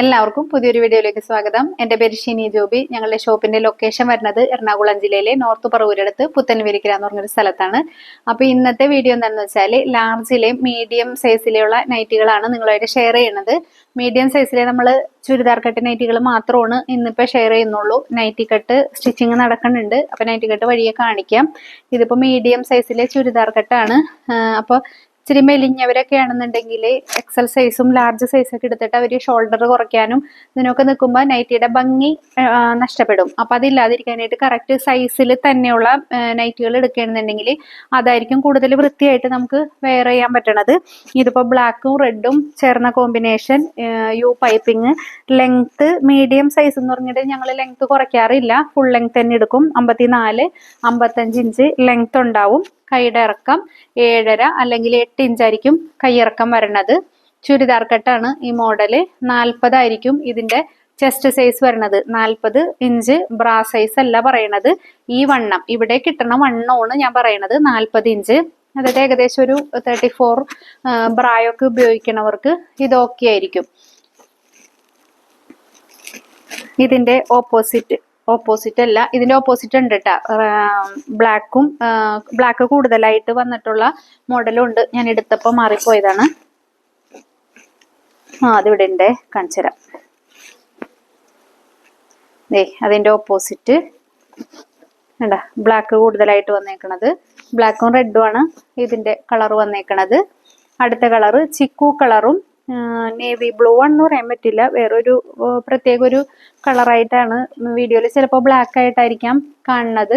എല്ലാവർക്കും പുതിയൊരു വീഡിയോയിലേക്ക് സ്വാഗതം. എന്റെ പേര് ഷിനി ജോബി. ഞങ്ങളുടെ ഷോപ്പിന്റെ ലൊക്കേഷൻ വരുന്നത് എറണാകുളം ജില്ലയിലെ നോർത്ത് പറവൂരടുത്ത് പുത്തൻവിരിക്കര എന്ന് പറഞ്ഞൊരു സ്ഥലത്താണ്. അപ്പൊ ഇന്നത്തെ വീഡിയോ എന്താണെന്ന് വെച്ചാൽ ലാർജിലെ മീഡിയം സൈസിലെയുള്ള നൈറ്റികളാണ് നിങ്ങളായിട്ട് ഷെയർ ചെയ്യുന്നത്. മീഡിയം സൈസിലെ നമ്മൾ ചുരിദാർ കട്ട് നൈറ്റികൾ മാത്രമാണ് ഇന്നിപ്പോൾ ഷെയർ ചെയ്യുന്നുള്ളൂ. നൈറ്റി കട്ട് സ്റ്റിച്ചിങ് നടക്കുന്നുണ്ട്. അപ്പൊ നൈറ്റി കട്ട് വഴിയെ കാണിക്കാം. ഇതിപ്പോൾ മീഡിയം സൈസിലെ ചുരിദാർ കട്ടാണ്. അപ്പോൾ ഇച്ചിരി മെലിഞ്ഞവരൊക്കെ ആണെന്നുണ്ടെങ്കിൽ എക്സൽ സൈസും ലാർജ് സൈസൊക്കെ എടുത്തിട്ട് അവർ ഷോൾഡർ കുറയ്ക്കാനും ഇതിനൊക്കെ നിൽക്കുമ്പോൾ നൈറ്റിയുടെ ഭംഗി നഷ്ടപ്പെടും. അപ്പം അതില്ലാതിരിക്കാനായിട്ട് കറക്റ്റ് സൈസിൽ തന്നെയുള്ള നൈറ്റികൾ എടുക്കുകയാണെന്നുണ്ടെങ്കിൽ അതായിരിക്കും കൂടുതൽ വൃത്തിയായിട്ട് നമുക്ക് വെയർ ചെയ്യാൻ പറ്റണത്. ഇതിപ്പോൾ ബ്ലാക്കും റെഡും ചേർന്ന combination U piping length medium size എന്ന് പറഞ്ഞിട്ട് ഞങ്ങൾ ലെങ്ത്ത് കുറയ്ക്കാറില്ല. ഫുൾ ലെങ്ത് തന്നെ എടുക്കും. അമ്പത്തിനാല് അമ്പത്തഞ്ച് ഇഞ്ച് ലെങ്ത് ഉണ്ടാവും. കൈയുടെ ഇറക്കം ഏഴര അല്ലെങ്കിൽ എട്ട് ഇഞ്ചായിരിക്കും കൈയിറക്കം വരണത്. ചുരിദാർ കട്ടാണ് ഈ മോഡൽ നാൽപ്പതായിരിക്കും ഇതിന്റെ ചെസ്റ്റ് സൈസ് വരണത്. നാൽപ്പത് ഇഞ്ച് ബ്രാ സൈസ് അല്ല പറയണത്. ഈ വണ്ണം. ഇവിടെ കിട്ടണ വണ്ണമാണ് ഞാൻ പറയണത്. നാൽപ്പത് ഇഞ്ച് അതായത് ഏകദേശം ഒരു തേർട്ടി ഫോർ ബ്രായൊക്കെ ഉപയോഗിക്കണവർക്ക് ഇത് ഓക്കെ ആയിരിക്കും. ഇതിന്റെ ഓപ്പോസിറ്റ് ഓപ്പോസിറ്റ് അല്ല. ഇതിന്റെ ഓപ്പോസിറ്റ് ഉണ്ട് കേട്ടാ ബ്ലാക്കും ബ്ലാക്ക് കൂടുതലായിട്ട് വന്നിട്ടുള്ള മോഡലും ഉണ്ട്. ഞാൻ എടുത്തപ്പോൾ മാറിപ്പോയതാണ്. ആ അതിവിടെ ഉണ്ട്. കാണിച്ചു തരാം ദേ അതിന്റെ ഓപ്പോസിറ്റ് വേണ്ട ബ്ലാക്ക് കൂടുതലായിട്ട് വന്നേക്കണത്. ബ്ലാക്കും റെഡും ആണ് ഇതിന്റെ കളർ വന്നേക്കണത്. അടുത്ത കളറ് ചിക്കു കളറും നേവി ബ്ലൂ ആണെന്ന് പറയാൻ പറ്റില്ല. വേറൊരു പ്രത്യേക ഒരു കളറായിട്ടാണ് വീഡിയോയിൽ ചിലപ്പോൾ ബ്ലാക്ക് ആയിട്ടായിരിക്കാം കാണുന്നത്.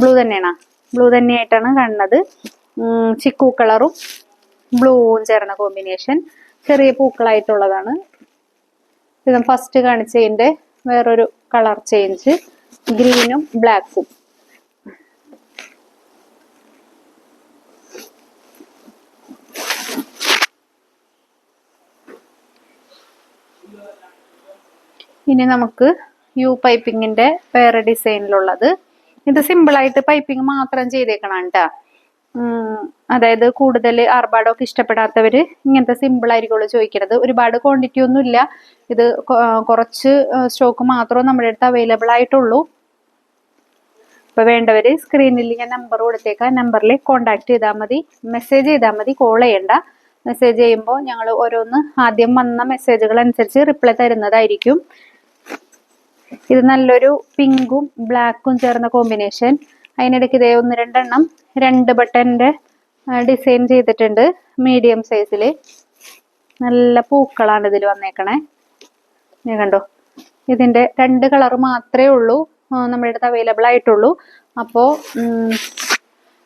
ബ്ലൂ തന്നെയാണ്? ബ്ലൂ തന്നെയായിട്ടാണ് കാണുന്നത്. ചിക്കൂ കളറും ബ്ലൂവും ചേർന്ന കോമ്പിനേഷൻ ചെറിയ പൂക്കളായിട്ടുള്ളതാണ്. ഇത് ഫസ്റ്റ് കാണിച്ചതിന്റെ വേറൊരു കളർ ചേഞ്ച് ഗ്രീനും ബ്ലാക്കും ഇനി നമുക്ക് യു പൈപ്പിങ്ങിന്റെ വേറെ ഡിസൈനിലുള്ളത് ഇത് സിമ്പിൾ ആയിട്ട് പൈപ്പിംഗ് മാത്രം ചെയ്തേക്കണം കേട്ടാ അതായത് കൂടുതൽ ആർഭാടമൊക്കെ ഇഷ്ടപ്പെടാത്തവർ ഇങ്ങനത്തെ സിമ്പിൾ ആയിരിക്കുള്ളൂ ചോദിക്കുന്നത് ഒരുപാട് ക്വാണ്ടിറ്റി ഒന്നും ഇല്ല. ഇത് കുറച്ച് സ്റ്റോക്ക് മാത്രമേ നമ്മുടെ അടുത്ത് അവൈലബിൾ ആയിട്ടുള്ളൂ. അപ്പോൾ വേണ്ടവർ സ്ക്രീനിൽ ഞാൻ നമ്പർ കൊടുത്തേക്കാം. നമ്പറിൽ കോണ്ടാക്ട് ചെയ്താൽ മതി. മെസ്സേജ് ചെയ്താൽ മതി. കോൾ ചെയ്യണ്ട. മെസ്സേജ് ചെയ്യുമ്പോൾ ഞങ്ങൾ ഓരോന്ന് ആദ്യം വന്ന മെസ്സേജുകൾ അനുസരിച്ച് റിപ്ലൈ തരുന്നതായിരിക്കും. ഇത് നല്ലൊരു പിങ്കും ബ്ലാക്കും ചേർന്ന കോമ്പിനേഷൻ അതിനിടയ്ക്ക് ഇതേ ഒന്ന് രണ്ടെണ്ണം രണ്ട് ബട്ടന്റെ ഡിസൈൻ ചെയ്തിട്ടുണ്ട് മീഡിയം സൈസിൽ നല്ല പൂക്കളാണ് ഇതിൽ വന്നേക്കണേ. ഞാൻ കണ്ടോ? ഇതിന്റെ രണ്ട് കളർ മാത്രമേ ഉള്ളൂ. നമ്മുടെ അടുത്ത് അവൈലബിൾ ആയിട്ടുള്ളൂ. അപ്പോൾ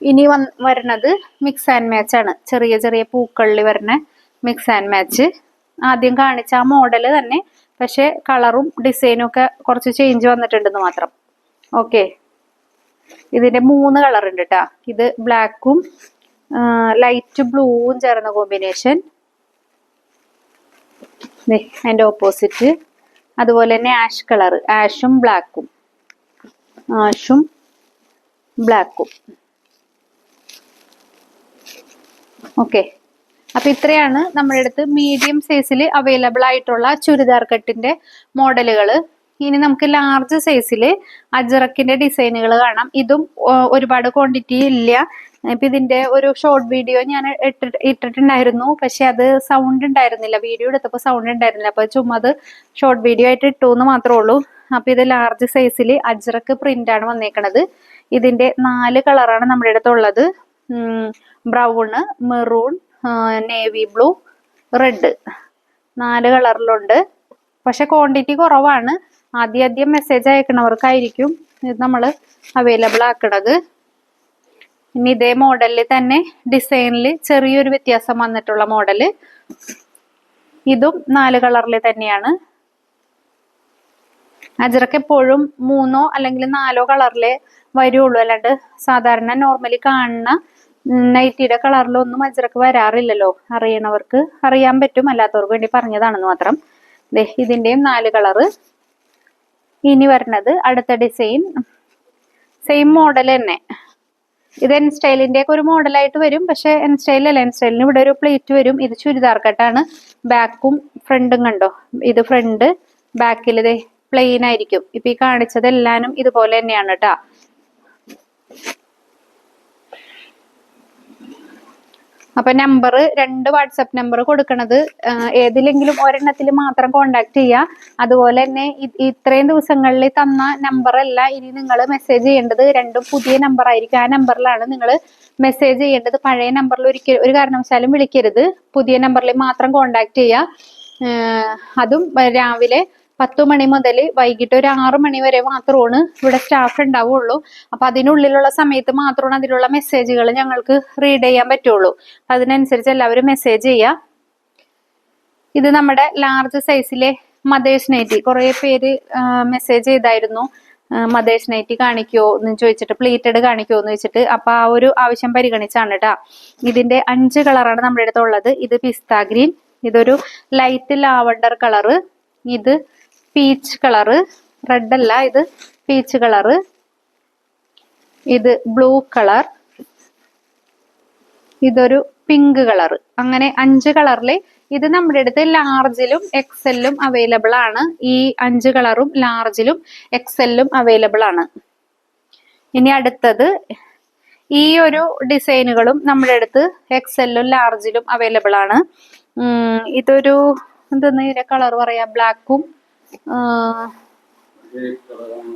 ഇനി വന്ന് വരണത് മിക്സ് ആൻഡ് മാച്ച് ആണ്. ചെറിയ ചെറിയ പൂക്കളിൽ വരുന്ന മിക്സ് ആൻഡ് മാച്ച് ആദ്യം കാണിച്ച ആ മോഡൽ തന്നെ പക്ഷെ കളറും ഡിസൈനും ഒക്കെ കുറച്ച് ചേഞ്ച് വന്നിട്ടുണ്ടെന്ന് മാത്രം. ഓക്കെ ഇതിന്റെ മൂന്ന് കളർ ഉണ്ട് കേട്ടാ ഇത് ബ്ലാക്കും ലൈറ്റ് ബ്ലൂവും ചേർന്ന കോമ്പിനേഷൻ അതിന്റെ ഓപ്പോസിറ്റ് അതുപോലെ തന്നെ ആഷ് കളർ ആഷും ബ്ലാക്കും ആഷും ബ്ലാക്കും ഓക്കെ അപ്പൊ ഇത്രയാണ് നമ്മുടെ അടുത്ത് മീഡിയം സൈസിൽ അവൈലബിൾ ആയിട്ടുള്ള ചുരിദാർ കട്ടിന്റെ മോഡലുകൾ ഇനി നമുക്ക് ലാർജ് സൈസിൽ അജറക്കിന്റെ ഡിസൈനുകൾ കാണാം. ഇതും ഒരുപാട് ക്വാണ്ടിറ്റി ഇല്ല. ഇപ്പൊ ഇതിന്റെ ഒരു ഷോർട്ട് വീഡിയോ ഞാൻ ഇട്ടിട്ട് ഇട്ടിട്ടുണ്ടായിരുന്നു. പക്ഷെ അത് സൗണ്ട് ഉണ്ടായിരുന്നില്ല. വീഡിയോ എടുത്തപ്പോൾ സൗണ്ട് ഉണ്ടായിരുന്നില്ല. അപ്പൊ ചുമ്മാ അത് ഷോർട്ട് വീഡിയോ ആയിട്ട് ഇട്ടു എന്ന് മാത്രമേ ഉള്ളൂ. അപ്പൊ ഇത് ലാർജ് സൈസിൽ അജ്രക്ക് പ്രിന്റ് ആണ് വന്നേക്കണത്. ഇതിന്റെ നാല് കളറാണ് നമ്മുടെ അടുത്തുള്ളത്. Brown maroon navy blue red നാല് കളറിലുണ്ട് പക്ഷെ ക്വാണ്ടിറ്റി കുറവാണ്. ആദ്യം ആദ്യം മെസ്സേജ് അയക്കണവർക്കായിരിക്കും ഇത് നമ്മൾ അവൈലബിൾ ആക്കണത്. ഇനി ഇതേ മോഡലിൽ തന്നെ ഡിസൈനിൽ ചെറിയൊരു വ്യത്യാസം വന്നിട്ടുള്ള മോഡൽ ഇതും നാല് കളറിൽ തന്നെയാണ്. അജറക്ക് എപ്പോഴും മൂന്നോ അല്ലെങ്കിൽ നാലോ കളറിലേ വരുള്ളൂ. അല്ലാണ്ട് സാധാരണ നോർമലി കാണുന്ന നൈറ്റിയുടെ കളറിലൊന്നും അജറക്ക് വരാറില്ലല്ലോ അറിയണവർക്ക്. അറിയാൻ പറ്റും അല്ലാത്തവർക്ക് വേണ്ടി പറഞ്ഞതാണെന്ന് മാത്രം. ഇതിന്റെയും നാല് കളറ്. ഇനി വരുന്നത് അടുത്ത ഡിസൈൻ സെയിം മോഡൽ തന്നെ. ഇത് എൻ സ്റ്റൈലിന്റെ ഒക്കെ ഒരു മോഡലായിട്ട് വരും പക്ഷെ എൻ സ്റ്റൈലല്ല എൻ സ്റ്റൈലിന് ഇവിടെ ഒരു പ്ലേറ്റ് വരും. ഇത് ചുരിദാർ കട്ടാണ് ബാക്കും ഫ്രണ്ടും കണ്ടോ? ഇത് ഫ്രണ്ട് ബാക്കിൽ ഇത് പ്ലെയിൻ ആയിരിക്കും. ഇപ്പൊ ഈ കാണിച്ചത് എല്ലാനും ഇതുപോലെ തന്നെയാണ് കേട്ടാ അപ്പൊ നമ്പർ രണ്ട് വാട്സപ്പ് നമ്പർ കൊടുക്കണത് ഏതിലെങ്കിലും ഒരെണ്ണത്തിൽ മാത്രം കോണ്ടാക്ട് ചെയ്യുക അതുപോലെ തന്നെ ഇത്രയും ദിവസങ്ങളിൽ തന്ന നമ്പർ അല്ല ഇനി നിങ്ങൾ മെസ്സേജ് ചെയ്യേണ്ടത് രണ്ടും പുതിയ നമ്പർ ആയിരിക്കും. ആ നമ്പറിലാണ് നിങ്ങൾ മെസ്സേജ് ചെയ്യേണ്ടത്. പഴയ നമ്പറിൽ ഒരിക്കൽ ഒരു കാരണവശാലും വിളിക്കരുത്. പുതിയ നമ്പറിൽ മാത്രം കോണ്ടാക്ട് ചെയ്യുക അതും രാവിലെ പത്ത് മണി മുതൽ വൈകിട്ട് ഒരു ആറ് മണി വരെ മാത്രമാണ് ഇവിടെ സ്റ്റാഫ് ഉണ്ടാവുള്ളൂ. അപ്പൊ അതിനുള്ളിലുള്ള സമയത്ത് മാത്രമാണ് അതിലുള്ള മെസ്സേജുകൾ ഞങ്ങൾക്ക് റീഡ് ചെയ്യാൻ പറ്റുള്ളൂ. അതിനനുസരിച്ച് എല്ലാവരും മെസ്സേജ് ചെയ്യുക ഇത് നമ്മുടെ ലാർജ് സൈസിലെ മദേഴ്സ് നൈറ്റി കുറേ പേര് മെസ്സേജ് ചെയ്തായിരുന്നു. മദേഴ്സ് നൈറ്റി കാണിക്കുമോ എന്ന് ചോദിച്ചിട്ട് പ്ലേറ്റഡ് കാണിക്കുമോ എന്ന് ചോദിച്ചിട്ട്. അപ്പൊ ആ ഒരു ആവശ്യം പരിഗണിച്ചാണ് കേട്ടോ ഇതിന്റെ അഞ്ച് കളറാണ് നമ്മുടെ അടുത്തുള്ളത്. ഇത് പിസ്ത ഗ്രീൻ ഇതൊരു ലൈറ്റ് ലാവണ്ടർ കളറ് ഇത് പീച്ച് കളറ് റെഡ് അല്ല ഇത് പീച്ച് കളറ് ഇത് ബ്ലൂ കളർ ഇതൊരു പിങ്ക് കളർ അങ്ങനെ അഞ്ച് കളറിൽ ഇത് നമ്മുടെ അടുത്ത് ലാർജിലും എക്സെല്ലും അവൈലബിൾ ആണ്. ഈ അഞ്ച് കളറും ലാർജിലും എക്സെല്ലും അവൈലബിൾ ആണ്. ഇനി അടുത്തത് ഈ ഒരു ഡിസൈനുകളും നമ്മുടെ അടുത്ത് എക്സെല്ലും ലാർജിലും അവൈലബിൾ ആണ്. ഇതൊരു എന്താ കളർ പറയാ? ബ്ലാക്കും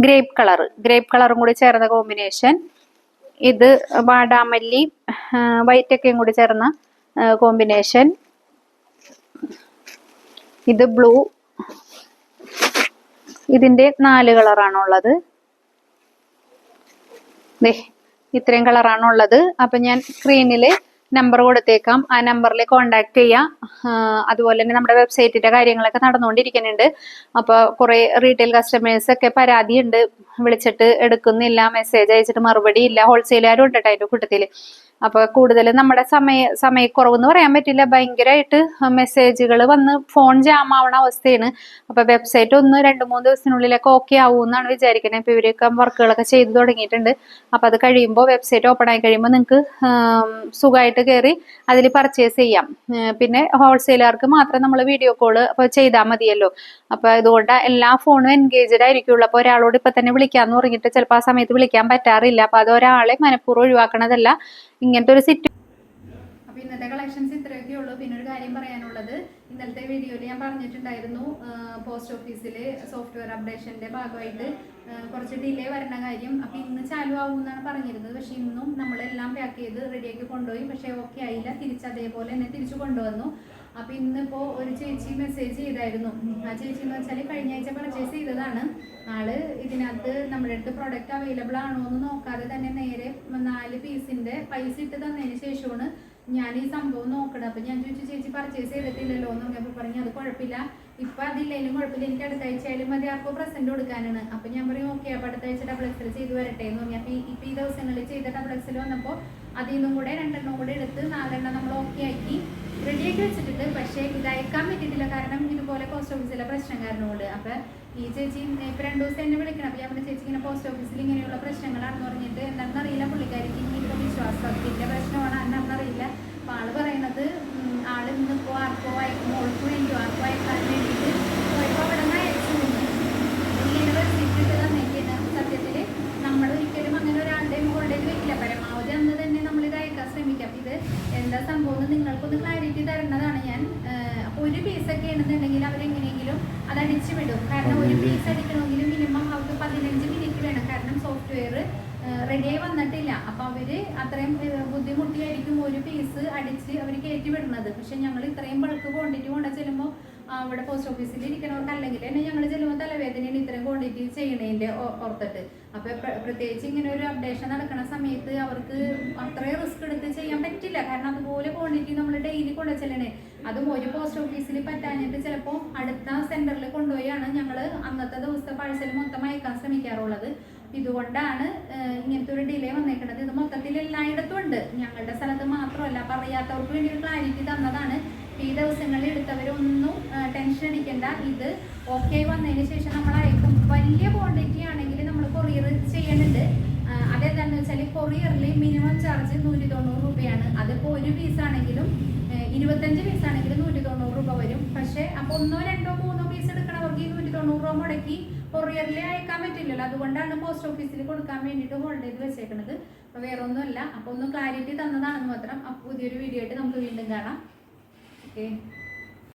ഗ്രേപ്പ് കളർ ഗ്രേപ്പ് കളറും കൂടി ചേർന്ന കോമ്പിനേഷൻ ഇത് വാടാമല്ലി വൈറ്റ് ഒക്കെയും കൂടി ചേർന്ന കോമ്പിനേഷൻ ഇത് ബ്ലൂ ഇതിന്റെ നാല് കളറാണുള്ളത് ഇത്രയും കളറാണുള്ളത് അപ്പൊ ഞാൻ സ്ക്രീനിൽ നമ്പർ കൊടുത്തേക്കാം. ആ നമ്പറിൽ കോണ്ടാക്ട് ചെയ്യാം. അതുപോലെ തന്നെ നമ്മുടെ വെബ്സൈറ്റിന്റെ കാര്യങ്ങളൊക്കെ നടന്നുകൊണ്ടിരിക്കുന്നുണ്ട്. അപ്പോൾ കുറേ റീറ്റെയിൽ കസ്റ്റമേഴ്സ് ഒക്കെ പരാതിയുണ്ട്. വിളിച്ചിട്ട് എടുക്കുന്നില്ല മെസ്സേജ് അയച്ചിട്ട് മറുപടി ഇല്ല. ഹോൾസെയിലുകാരും ഉണ്ട് കേട്ടോ അതിന്റെ കൂട്ടത്തിൽ. അപ്പൊ കൂടുതലും നമ്മുടെ സമയ സമയക്കുറവ് എന്ന് പറയാൻ പറ്റില്ല. ഭയങ്കരമായിട്ട് മെസ്സേജുകൾ വന്ന് ഫോൺ ജാം ആവണ അവസ്ഥയാണ്. അപ്പോൾ വെബ്സൈറ്റ് ഒന്ന് രണ്ട് മൂന്ന് ദിവസത്തിനുള്ളിലൊക്കെ ഓക്കെ ആവും എന്നാണ് വിചാരിക്കുന്നത് ഇപ്പൊ ഇവരൊക്കെ വർക്കുകളൊക്കെ ചെയ്തു തുടങ്ങിയിട്ടുണ്ട്. അപ്പോൾ അത് കഴിയുമ്പോൾ വെബ്സൈറ്റ് ഓപ്പൺ ആയി കഴിയുമ്പോൾ നിങ്ങൾക്ക് സുഖമായിട്ട് കയറി അതിൽ പർച്ചേസ് ചെയ്യാം. പിന്നെ ഹോൾസെയിലുകാർക്ക് മാത്രം നമ്മൾ വീഡിയോ കോൾ അപ്പൊ ചെയ്താൽ മതിയല്ലോ. അപ്പൊ ഇതുകൊണ്ട് എല്ലാ ഫോണും എൻഗേജഡ് ആയിരിക്കുള്ളൂ. അപ്പൊ ഒരാളോട് ഇപ്പൊ തന്നെ വിളിക്കാന്ന് പറഞ്ഞിട്ട് ചിലപ്പോൾ ആ സമയത്ത് വിളിക്കാൻ പറ്റാറില്ല. അപ്പൊ അത് ഒരാളെ മനഃപൂർവം ഒഴിവാക്കണതല്ല. ഇങ്ങനത്തെ ഒരു സിറ്റു അപ്പൊ ഇന്നത്തെ കളക്ഷൻസ് ഇത്രയൊക്കെ ഉള്ളൂ. പിന്നെ ഒരു കാര്യം പറയാനുള്ളത്. ഇന്നലത്തെ വീഡിയോയിൽ ഞാൻ പറഞ്ഞിട്ടുണ്ടായിരുന്നു പോസ്റ്റ് ഓഫീസിൽ സോഫ്റ്റ്വെയർ അപ്ഡേഷന്റെ ഭാഗമായിട്ട് കുറച്ച് ഡിലേ വരണ കാര്യം. അപ്പൊ ഇന്ന് ചാലു ആവും എന്നാണ് പറഞ്ഞിരുന്നത്. പക്ഷെ ഇന്നും നമ്മളെല്ലാം പാക്ക് ചെയ്ത് റെഡിയാക്കി കൊണ്ടുപോയി. പക്ഷേ ഓക്കെ ആയില്ല. തിരിച്ച് അതേപോലെ തന്നെ തിരിച്ചു കൊണ്ടുവന്നു. അപ്പൊ ഇന്നിപ്പോ ഒരു ചേച്ചി മെസ്സേജ് ചെയ്തായിരുന്നു. ആ ചേച്ചി എന്ന് വെച്ചാൽ കഴിഞ്ഞ ആഴ്ച പർച്ചേസ് ചെയ്തതാണ്. ആൾ ഇതിനകത്ത് നമ്മുടെ അടുത്ത് പ്രോഡക്റ്റ് അവൈലബിൾ ആണോ എന്ന് നോക്കാതെ തന്നെ നേരെ നാല് പീസിന്റെ പൈസ ഇട്ട് തന്നതിന് ശേഷമാണ് ഞാൻ ഈ സംഭവം നോക്കണം. അപ്പൊ ഞാൻ ചോദിച്ചു ചേച്ചി പർച്ചേസ് ചെയ്തിട്ടില്ലല്ലോ? എന്ന് പറഞ്ഞപ്പോൾ പറഞ്ഞു അത് കുഴപ്പമില്ല. ഇപ്പൊ അതില്ലെങ്കിലും കുഴപ്പമില്ല. എനിക്ക് അടുത്ത ആഴ്ചയായാലും മതി. ആർക്കോ പ്രസന്റ് കൊടുക്കാനാണ്. അപ്പൊ ഞാൻ പറയും ഓക്കെ അപ്പൊ അടുത്ത ആഴ്ച ഡബിൾ എക്സൽ ചെയ്ത് വരട്ടെ എന്ന് പറഞ്ഞു. അപ്പൊ ഇപ്പൊ ഈ ദിവസങ്ങളിൽ ചെയ്ത ഡബിൾ എക്സൽ വന്നപ്പോ അതിൽ നിന്നും കൂടെ രണ്ടെണ്ണം കൂടെ എടുത്ത് നാലെണ്ണം നമ്മൾ ഓക്കെ ആക്കി റെഡിയാക്കി വെച്ചിട്ടുണ്ട്. പക്ഷേ ഇത് പറ്റിയിട്ടില്ല. കാരണം ഇതുപോലെ പോസ്റ്റ് ഓഫീസിലെ പ്രശ്നം കാരണമുണ്ട് അപ്പൊ ഈ ചേച്ചി ഇപ്പൊ രണ്ടു ദിവസം എന്നെ വിളിക്കണം. അപ്പൊ ഞാൻ ചേച്ചി ഇങ്ങനെ പോസ്റ്റ് ഓഫീസിൽ ഇങ്ങനെയുള്ള പ്രശ്നങ്ങളാണെന്ന് പറഞ്ഞിട്ട് എന്താണെന്ന് അറിയില്ല. പുള്ളിക്കാരിക്ക് ഇനിയിപ്പോ വിശ്വാസത്തിന്റെ പ്രശ്നമാണ് എന്താണെന്നറിയില്ല അപ്പൊ ആൾ പറയണത് ഉം, ആൾ ഇന്നിപ്പോ ആർക്കോ അയക്കും മോൾക്ക് വേണ്ടിയോ ആർക്കോ അയക്കാൻ വേണ്ടിയിട്ട് പോയപ്പോ അവിടെ നിന്ന് അയച്ചു എന്ന്. ഇങ്ങനെ റെസിപ്റ്റ് ഇട്ട് തന്നേക്കാണ് സത്യത്തിൽ നമ്മൾ ഒരിക്കലും അങ്ങനെ ഒരാളുടെയും ഹോൾഡേജ് വെക്കില്ല പരമാവധി അന്ന് തന്നെ നമ്മൾ ഇത് അയക്കാൻ ശ്രമിക്കാം ഇത് എന്താ സംഭവം എന്ന് നിങ്ങൾക്കൊന്ന് ക്ലാരിറ്റി തരുന്നതാണ് ഞാൻ ആഹ് അപ്പൊ ഒരു പീസ് ഒക്കെ ആണെന്നുണ്ടെങ്കിൽ അവരെങ്ങനെയെങ്കിലും അത് അടിച്ചു വിടും. കാരണം ഒരു പീസ് അടിക്കണമെങ്കിൽ മിനിമം അവർക്ക് പതിനഞ്ച് മിനിറ്റ് വേണം. കാരണം സോഫ്റ്റ്വെയർ റെഡിയായി വന്നിട്ടില്ല. അപ്പൊ അവർ അത്രയും ബുദ്ധിമുട്ടിയായിരിക്കും ഒരു പീസ് അടിച്ച് അവർ കയറ്റി വിടുന്നത് പക്ഷെ ഞങ്ങൾ ഇത്രയും ബൾക്ക് ക്വാണ്ടിറ്റി കൊണ്ട ചെല്ലുമ്പോൾ അവിടെ പോസ്റ്റ് ഓഫീസിൽ ഇരിക്കണവർക്ക് അല്ലെങ്കിൽ തന്നെ ഞങ്ങൾ ചെല്ലുമ്പോൾ ക്വാണ്ടിറ്റി ചെയ്യണേന്റെ ഓർത്തിട്ട്. അപ്പൊ പ്രത്യേകിച്ച് ഇങ്ങനെ ഒരു അപ്ഡേഷൻ നടക്കുന്ന സമയത്ത് അവർക്ക് അത്രയും റിസ്ക് എടുത്ത് ചെയ്യാൻ പറ്റില്ല. കാരണം അതുപോലെ ക്വാണ്ടിറ്റി നമ്മൾ ഡെയിലി കൊണ്ടു ചെല്ലണേ അതും ഒരു പോസ്റ്റ് ഓഫീസിൽ പറ്റാഞ്ഞിട്ട് ചിലപ്പോൾ അടുത്ത സെന്ററിൽ കൊണ്ടുപോയാണ് ഞങ്ങൾ അന്നത്തെ ദിവസത്തെ പാഴ്സൽ മൊത്തം അയക്കാൻ ശ്രമിക്കാറുള്ളത്. ഇതുകൊണ്ടാണ് ഇങ്ങനത്തെ ഒരു ഡിലേ വന്നേക്കുന്നത് ഇത് മൊത്തത്തിൽ എല്ലായിടത്തും ഉണ്ട്. ഞങ്ങളുടെ സ്ഥലത്ത് മാത്രമല്ല. പറയാത്തവർക്ക് വേണ്ടി ഒരു ക്ലാരിറ്റി തന്നതാണ്. ഈ ദിവസങ്ങളിൽ എടുത്തവരൊന്നും ടെൻഷൻ അടിക്കണ്ട. ഇത് ഓക്കെ വന്നതിന് ശേഷം നമ്മൾ അയക്കും. വലിയ ക്വാണ്ടിറ്റി ആണെങ്കിൽ നമ്മൾ കൊറിയർ ചെയ്യുന്നുണ്ട് അതെന്താണെന്ന് വെച്ചാൽ കൊറിയറിൽ മിനിമം ചാർജ് നൂറ്റി തൊണ്ണൂറ് രൂപയാണ്. അതിപ്പോൾ ഒരു പീസ് ആണെങ്കിലും ഇരുപത്തഞ്ച് പീസ് ആണെങ്കിലും നൂറ്റി തൊണ്ണൂറ് രൂപ വരും. പക്ഷേ അപ്പോൾ ഒന്നോ രണ്ടോ മൂന്നോ പീസ് എടുക്കണവർക്ക് ഈ നൂറ്റി തൊണ്ണൂറ് രൂപ മുടക്കി കൊറിയറിൽ അയക്കാൻ പറ്റില്ലല്ലോ. അതുകൊണ്ടാണ് പോസ്റ്റ് ഓഫീസിൽ കൊടുക്കാൻ വേണ്ടിയിട്ട് ഹോൾഡ് ചെയ്ത് വെച്ചേക്കുന്നത് അപ്പോൾ വേറെ ഒന്നുമല്ല അപ്പോൾ ഒന്ന് ക്ലാരിറ്റി തന്നതാണെന്ന് മാത്രം അപ്പോൾ പുതിയൊരു വീഡിയോ ആയിട്ട് നമുക്ക് വീണ്ടും കാണാം. ഓക്കെ